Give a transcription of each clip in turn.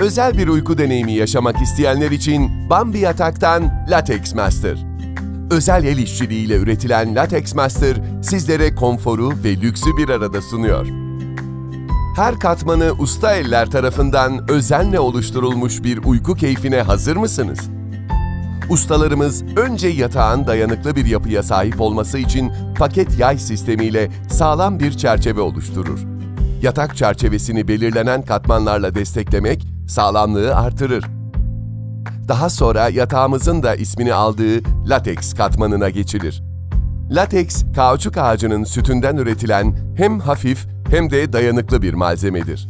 Özel bir uyku deneyimi yaşamak isteyenler için Bambi Yatak'tan Latex Master. Özel el işçiliğiyle üretilen Latex Master sizlere konforu ve lüksü bir arada sunuyor. Her katmanı usta eller tarafından özenle oluşturulmuş bir uyku keyfine hazır mısınız? Ustalarımız önce yatağın dayanıklı bir yapıya sahip olması için paket yay sistemiyle sağlam bir çerçeve oluşturur. Yatak çerçevesini belirlenen katmanlarla desteklemek sağlamlığı artırır. Daha sonra yatağımızın da ismini aldığı lateks katmanına geçilir. Lateks, kauçuk ağacının sütünden üretilen hem hafif hem de dayanıklı bir malzemedir.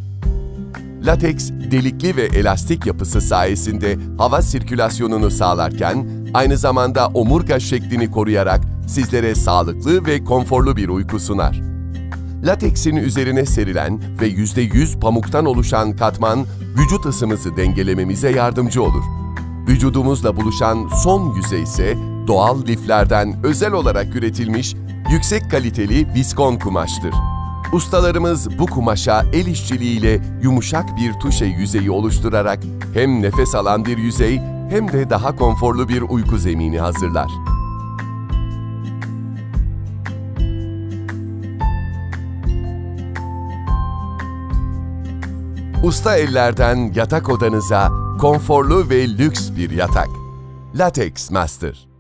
Lateks, delikli ve elastik yapısı sayesinde hava sirkülasyonunu sağlarken, aynı zamanda omurga şeklini koruyarak sizlere sağlıklı ve konforlu bir uyku sunar. Lateksin üzerine serilen ve %100 pamuktan oluşan katman, vücut ısımızı dengelememize yardımcı olur. Vücudumuzla buluşan son yüzey ise doğal liflerden özel olarak üretilmiş yüksek kaliteli viskon kumaştır. Ustalarımız bu kumaşa el işçiliğiyle yumuşak bir tuşe yüzeyi oluşturarak hem nefes alan bir yüzey hem de daha konforlu bir uyku zemini hazırlar. Usta ellerden yatak odanıza konforlu ve lüks bir yatak. Latex Master